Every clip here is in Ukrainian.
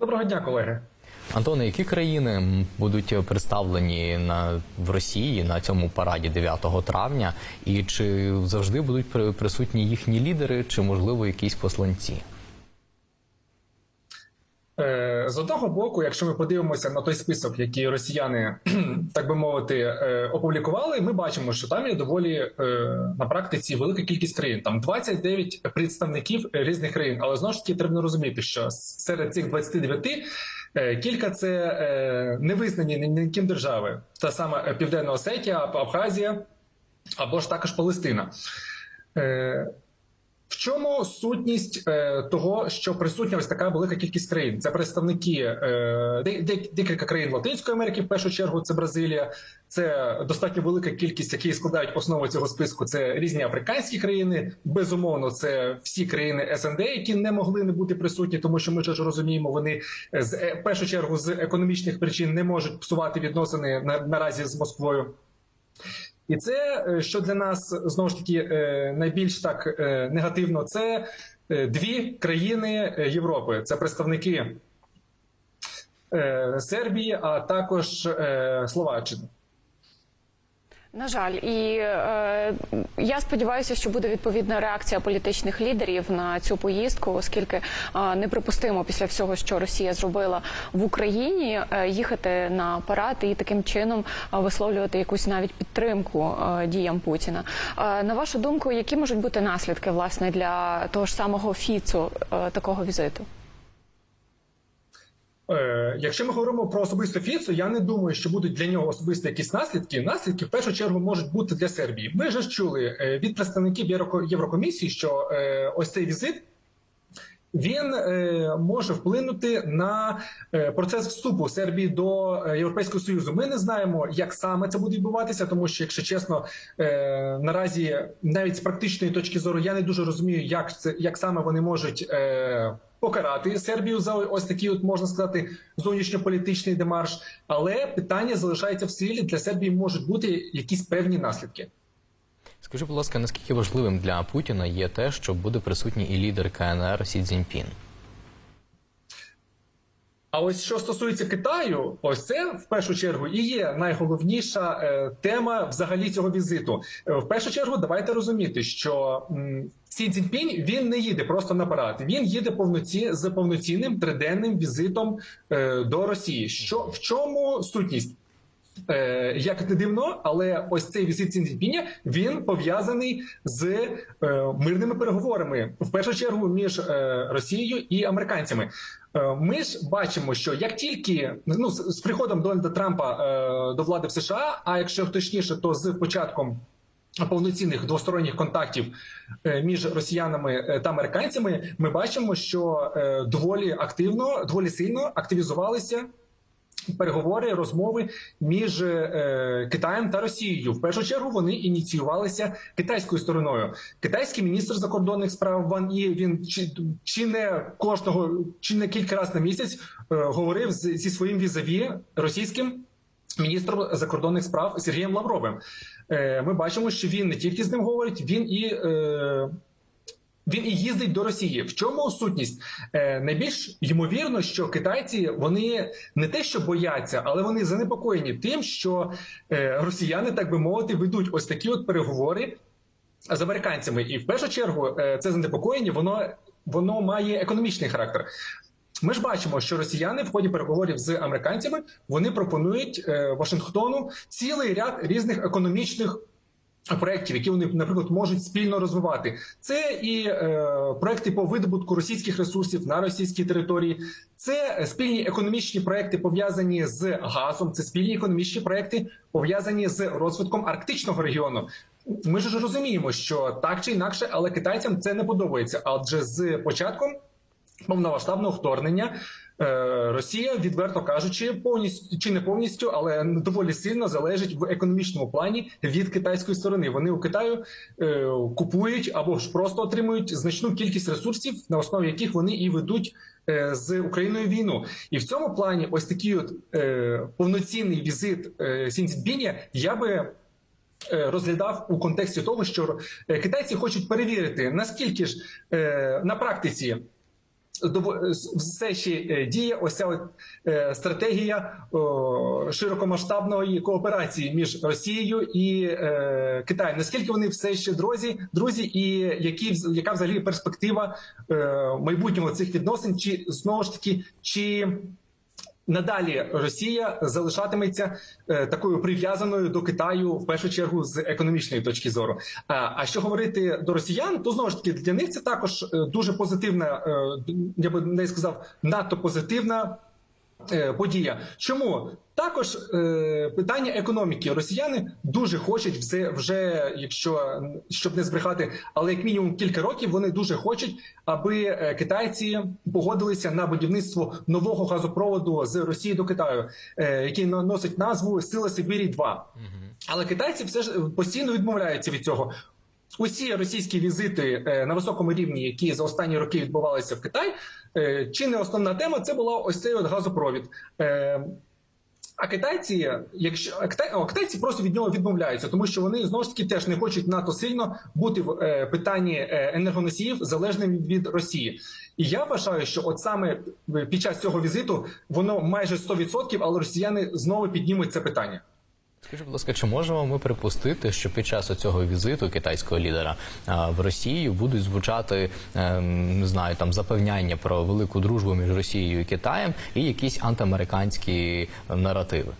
Доброго дня, колеги. Антоне, які країни будуть представлені на в Росії на цьому параді 9 травня, і чи завжди будуть при- присутні їхні лідери, чи можливо якісь посланці? Е, З одного боку, якщо ми подивимося на той список, який росіяни, так би мовити, е, опублікували, ми бачимо, що там є доволі е, на практиці велика кількість країн. Там 29 представників різних країн. Але знову ж таки треба розуміти, що серед цих 29 е, кілька це не визнані ні- ніким держави, та сама Південна Осетія, Абхазія або ж також Палестина. В чому сутність е, того, що присутня ось така велика кількість країн? Це представники е, де, де- декілька країн Латинської Америки, в першу чергу, це Бразилія, це достатньо велика кількість, які складають основу цього списку. Це різні африканські країни. Безумовно, це всі країни СНД, які не могли не бути присутні, тому що ми ж розуміємо, вони з е, в першу чергу з економічних причин не можуть псувати відносини на, наразі з Москвою. І це, е, що для нас знову ж таки е, найбільш так е, негативно, це дві країни Європи. Це представники Сербії, а також Словаччини. На жаль, і е, я сподіваюся, що буде відповідна реакція політичних лідерів на цю поїздку, оскільки е, неприпустимо після всього, що Росія зробила в Україні, е, їхати на парад і таким чином е, висловлювати якусь навіть підтримку е, діям Путіна. Е, на вашу думку, які можуть бути наслідки власне для того ж самого Фіцу е, такого візиту? Е, Якщо ми говоримо про особисто Фіцу, я не думаю, що будуть для нього особисто якісь наслідки. Наслідки в першу чергу можуть бути для Сербії. Ми вже чули е, від представників Євроко- Єврокомісії, що е, ось цей візит. Він е, може вплинути на е, процес вступу Сербії до Європейського союзу. Ми не знаємо, як саме це буде відбуватися, тому що, якщо чесно, е, наразі навіть з практичної точки зору я не дуже розумію, як це як саме вони можуть е, покарати Сербію за ось такий, от можна сказати, зовнішньополітичний демарш. Але питання залишається в силі. Для Сербії можуть бути якісь певні наслідки. Скажи, будь ласка, наскільки важливим для Путіна є те, що буде присутній і лідер КНР Сі Цзіньпін? А ось що стосується Китаю, ось це в першу чергу і є найголовніша е, тема взагалі цього візиту. Е, в першу чергу, давайте розуміти, що Сі Цзіньпінь він не їде просто на парад. Він їде повноці з повноцінним триденним візитом е, до Росії. Що в чому сутність? Е, як не дивно, але ось цей візит Сі Цзіньпіня, він пов'язаний з е, мирними переговорами в першу чергу між е, Росією і американцями. Е, ми ж бачимо, що як тільки ну з, приходом Дональда Трампа е, до влади в США, а якщо точніше, то з початком. Повноцінних двосторонніх контактів е, між росіянами та американцями ми бачимо, що доволі активно, доволі сильно активізувалися переговори, розмови між е, Китаєм та Росією. В першу чергу вони ініціювалися китайською стороною. Китайський міністр закордонних справ Ван І він чи, чи не кожного, чи не кілька разів на місяць е, говорив з, зі своїм візаві російським. Міністром закордонних справ Сергієм Лавровим Е, ми бачимо, що він не тільки з ним говорить, він і він і їздить до Росії. В чому сутність? Е, найбільш ймовірно, що китайці вони не те, що бояться, але вони занепокоєні тим, що е, росіяни, так би мовити, ведуть ось такі от переговори з американцями. І в першу чергу е, це занепокоєння, воно, воно має економічний характер. Ми ж бачимо, що росіяни в ході переговорів з американцями вони пропонують е, Вашингтону цілий ряд різних економічних проєктів, які вони, наприклад, можуть спільно розвивати. Це і е, проекти по видобутку російських ресурсів на російській території, це спільні економічні проекти пов'язані з газом, це спільні економічні проекти пов'язані з розвитком арктичного регіону. Ми ж розуміємо, що так чи інакше, але китайцям це не подобається. Адже з початком повномасштабного вторгнення е, Росія, відверто кажучи, повністю чи не повністю, але доволі сильно залежить в економічному плані від китайської сторони. Вони у Китаю е, купують або ж просто отримують значну кількість ресурсів, на основі яких вони і ведуть. е, З Україною війну, і в цьому плані, ось такий от е, повноцінний візит е, Сі я би е, розглядав у контексті того, що е, китайці хочуть перевірити наскільки ж е, на практиці все ще е, діє от, е, стратегія широкомасштабної кооперації між Росією і е, Китаєм. Наскільки вони все ще друзі, друзі, і які яка взагалі перспектива майбутнього цих відносин? Чи знову ж таки чи Надалі Росія залишатиметься е, такою прив'язаною до Китаю в першу чергу з економічної точки зору. А, що говорити до росіян, то знову ж таки для них це також е, дуже позитивна, е, я би не сказав, надто позитивна подія. Чому також е, питання економіки? Росіяни дуже хочуть вже, вже, якщо щоб не збрехати, але як мінімум кілька років вони дуже хочуть, аби е, китайці погодилися на будівництво нового газопроводу з Росії до Китаю, е, який но- носить назву Сила Сибірі 2 Але китайці все ж постійно відмовляються від цього. Усі російські візити е, на високому рівні, які за останні роки відбувалися в Китай, е, чи не основна тема, це була ось цей от газопровід. Е, А китайці, якщо а китайці просто від нього відмовляються, тому що вони знову ж таки теж не хочуть надто сильно бути в питанні енергоносіїв залежним від Росії. І я вважаю, що от саме під час цього візиту воно майже 100%, але росіяни знову піднімуть це питання. Скажіть, будь ласка, чи можемо ми припустити, що під час цього візиту китайського лідера в Росію будуть звучати ем, не знаю там запевняння про велику дружбу між Росією і Китаєм і якісь антиамериканські наративи?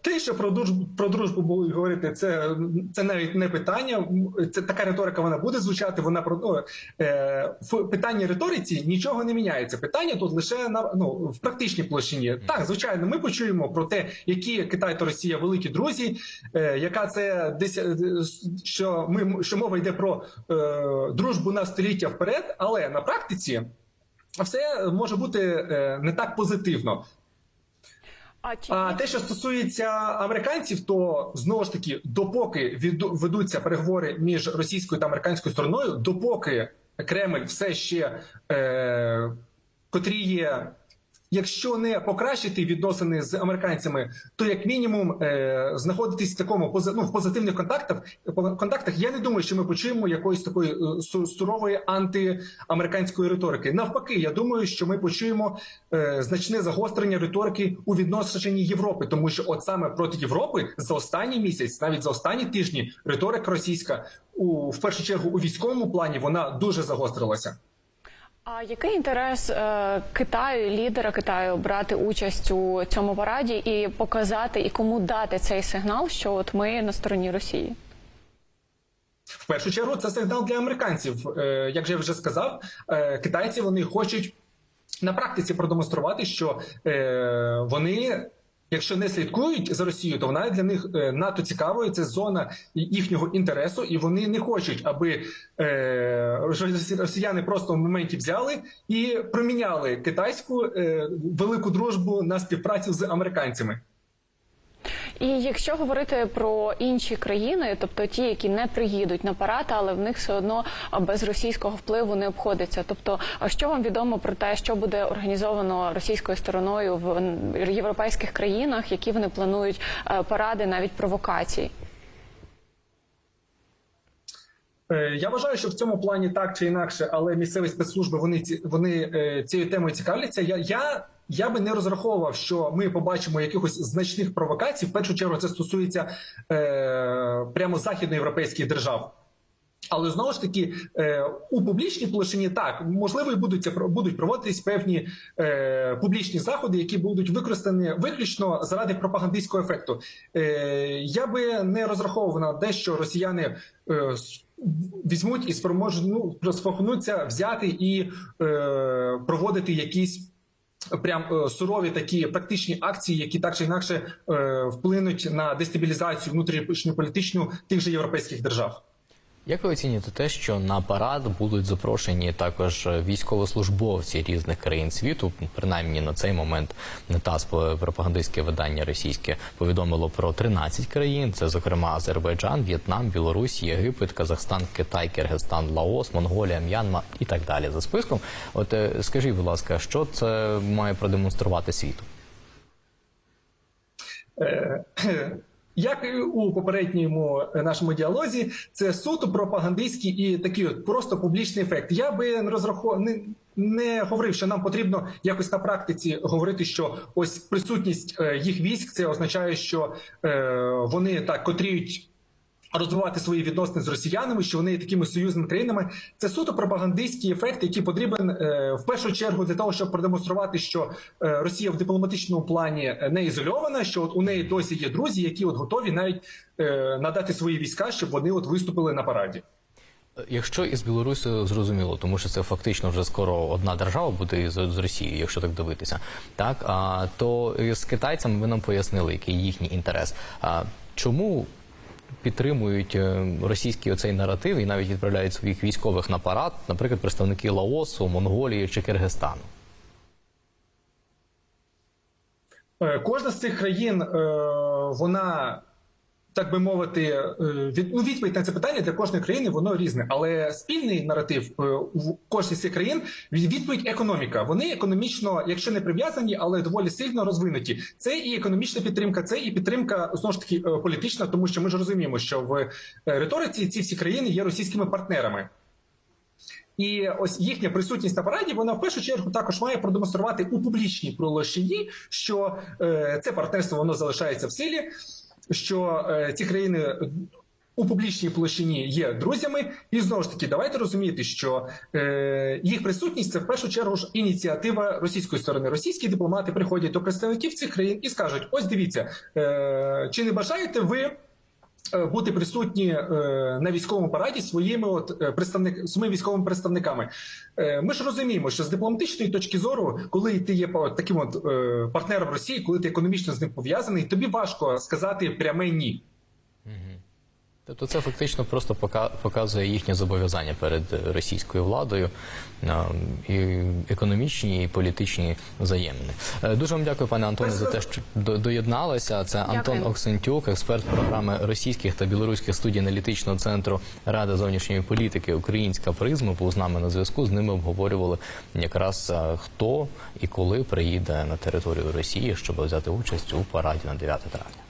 Те, що про дружбу про дружбу будуть говорити, це, це навіть не питання. Це така риторика. Вона буде звучати. Вона про ну, е, в питанні риториці нічого не міняється. Питання тут лише на ну в практичній площині. Так, звичайно, ми почуємо про те, які Китай та Росія великі друзі, е, яка це е, що ми що мова йде про е, дружбу на століття вперед, але на практиці все може бути не так позитивно. А чи А те, що стосується американців, то знову ж таки, допоки ведуться переговори між російською та американською стороною, допоки Кремль все ще е, котрі є. Якщо не покращити відносини з американцями, то як мінімум е, знаходитись в такому ну, в позитивних контактах контактах. Я не думаю, що ми почуємо якоїсь такої е, сурової антиамериканської риторики. Навпаки, я думаю, що ми почуємо е, значне загострення риторики у відношенні Європи, тому що от саме проти Європи за останній місяць, навіть за останні тижні, риторика російська у в першу чергу у військовому плані вона дуже загострилася. А який інтерес е, Китаю, лідера Китаю, брати участь у цьому параді і показати, і кому дати цей сигнал, що от ми на стороні Росії? В першу чергу це сигнал для американців. Е, Як же я вже сказав, е, китайці вони хочуть на практиці продемонструвати, що е, вони. Якщо не слідкують за Росією, то вона для них НАТО надто цікавою. Це зона їхнього інтересу, і вони не хочуть, аби е, росіяни просто в моменті взяли і проміняли китайську е, велику дружбу на співпрацю з американцями. І якщо говорити про інші країни, тобто ті, які не приїдуть на парад, але в них все одно без російського впливу не обходиться. Тобто, що вам відомо про те, що буде організовано російською стороною в європейських країнах, які вони планують е, паради, навіть провокації? Е, Я вважаю, що в цьому плані так чи інакше, але місцеві спецслужби вони вони е, цією темою цікавляться. Я, я, я би не розраховував, що ми побачимо якихось значних провокацій. В першу чергу це стосується е, прямо західноєвропейських держав. Але знову ж таки, е, у публічній площині так можливо і будуть будуть проводитись певні е, публічні заходи, які будуть використані виключно заради пропагандистського ефекту. Е, я би не розраховував на те, що росіяни е, візьмуть і спроможну спромогнуться взяти і е, проводити якісь. Прям е, сурові такі практичні акції, які так чи інакше е, вплинуть на дестабілізацію внутрішньополітичну тих же європейських держав. Як ви оцінюєте те, що на парад будуть запрошені також військовослужбовці різних країн світу? Принаймні на цей момент ТАСС, пропагандистське видання російське, повідомило про 13 країн. Це зокрема Азербайджан, В'єтнам, Білорусь, Єгипет, Казахстан, Китай, Киргизстан, Лаос, Монголія, М'янма і так далі за списком. От е, скажіть, будь ласка, що це має продемонструвати світу? Як і у попередньому е, нашому діалозі, це суто пропагандистський і такий от просто публічний ефект. Я би не розрахов... не, не говорив, що нам потрібно якось на практиці говорити, що ось присутність е, їх військ це означає, що е, вони так котріють. Розвивати свої відносини з росіянами, що вони є такими союзними країнами. Це суто пропагандистський ефект, який потрібен е, в першу чергу для того, щоб продемонструвати, що е, Росія в дипломатичному плані не ізольована, що от у неї досі є друзі, які от готові навіть е, надати свої війська, щоб вони от виступили на параді. Якщо із Білорусі зрозуміло, тому що це фактично вже скоро одна держава буде з, з Росією, якщо так дивитися, так а то з китайцями ви нам пояснили, який їхній інтерес. А чому підтримують е, російський оцей наратив і навіть відправляють своїх військових на парад, наприклад, представники Лаосу, Монголії чи Киргизстану? Е, Кожна з цих країн, е, вона. Так би мовити, е, від, ну, відповідь на це питання для кожної країни воно різне, але спільний наратив е, в кожній з цих країн відповідь економіка. Вони економічно, якщо не прив'язані, але доволі сильно розвинуті. Це і економічна підтримка, це і підтримка знову ж таки е, політична, тому що ми ж розуміємо, що в риториці ці всі країни є російськими партнерами. І ось їхня присутність на параді вона в першу чергу також має продемонструвати у публічній площині, що е, це партнерство воно залишається в силі, що е, ці країни. У публічній площині є друзями, і знову ж таки, давайте розуміти, що е, їх присутність це в першу чергу ж ініціатива російської сторони. Російські дипломати приходять до представників цих країн і скажуть: ось дивіться, е, чи не бажаєте ви бути присутні е, на військовому параді своїми от е, представник своїми військовими представниками. Е, Ми ж розуміємо, що з дипломатичної точки зору, коли ти є таким от е, партнером Росії, коли ти економічно з ним пов'язаний, тобі важко сказати пряме ні. Тобто це фактично просто показує їхнє зобов'язання перед російською владою і економічні і політичні взаємини. Е, Дуже вам дякую, пане Антоне, за те, що до- доєдналися. Це Антон Дякую. Оксентюк, експерт програми російських та білоруських студій аналітичного центру Ради зовнішньої політики Українська призма. Був з нами на зв'язку. З ними обговорювали якраз хто і коли приїде на територію Росії, щоб взяти участь у параді на 9 травня.